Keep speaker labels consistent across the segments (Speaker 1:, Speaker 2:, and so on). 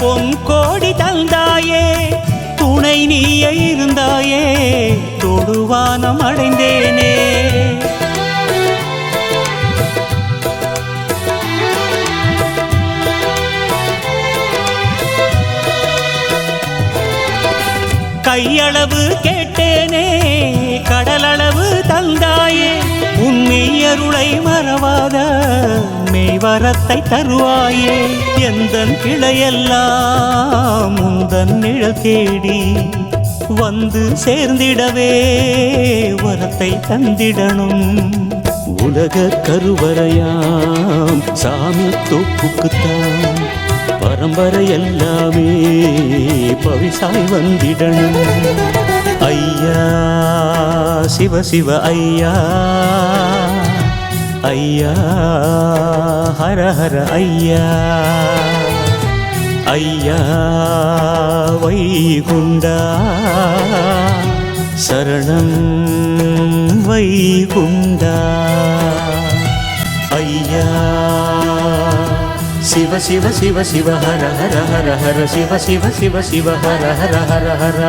Speaker 1: பொங்கோடி தந்தாயே துணை நீயே இருந்தாயே தொடுவானம் அடைந்தேனே. கையளவு கேட்டேனே கடலளவு தந்தாயே உன் மெய்யருளை மறவாதா வரத்தை தருவாயே. எந்தன் கிளையெல்லாம் முந்தன் நிழல் தேடி வந்து சேர்ந்திடவே வரத்தை தந்திடணும். உலக கருவறையாம் சாமி தொப்புக்குத்தான் பரம்பரை எல்லாமே பவிசாய் வந்திடணும். ஐயா சிவ சிவ ஐயா. ஐயா ஹர ஹர ஐயா. ஐயா வைகுண்டா. சரணம் வைகுண்டா. ஐயா சிவ சிவ சிவ சிவ ஹர ஹர ஹர ஹர சிவ சிவ சிவ சிவ ஹர ஹர ஹர ஹர.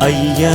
Speaker 1: ஐயா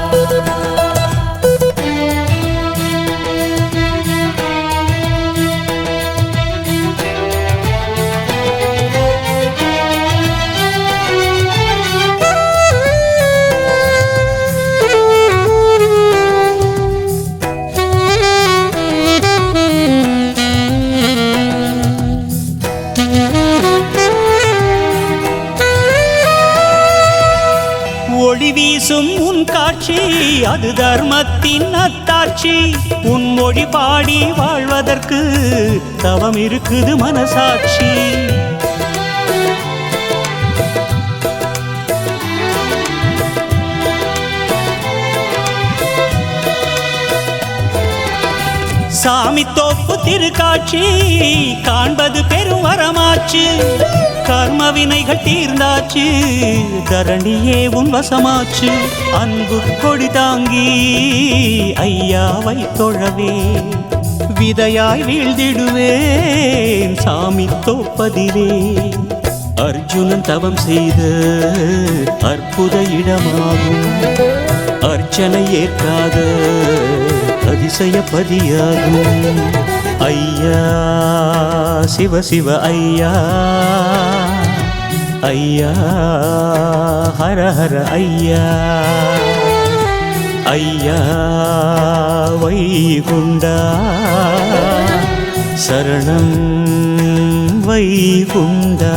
Speaker 1: ஒளி வீசும் உன் காட்சி அது தர்மத்தின் அத்தாட்சி. உன் மொழி பாடி வாழ்வதற்கு தவம் இருக்குது மனசாட்சி. சாமி தோப்பு திருக்காட்சி காண்பது பெரும் வரமாச்சு. கர்ம வினைகள் தீர்ந்தாச்சு தரணியே உன் வசமாச்சு. அன்பு கொடி தாங்கி ஐயாவை தொழவே விதையாய் வீழ்ந்திடுவேன் சாமி தோப்பதிலே. அர்ஜுனன் தவம் செய்த அற்புத இடமாகும் அர்ச்சனை ஏற்காத அதிசய பதியாகும் ஐயா சிவ சிவ ஐயா. ஐயா ஹர ஹர ஐயா. ஐயா வைகுண்டா. சரணம் வைகுண்டா.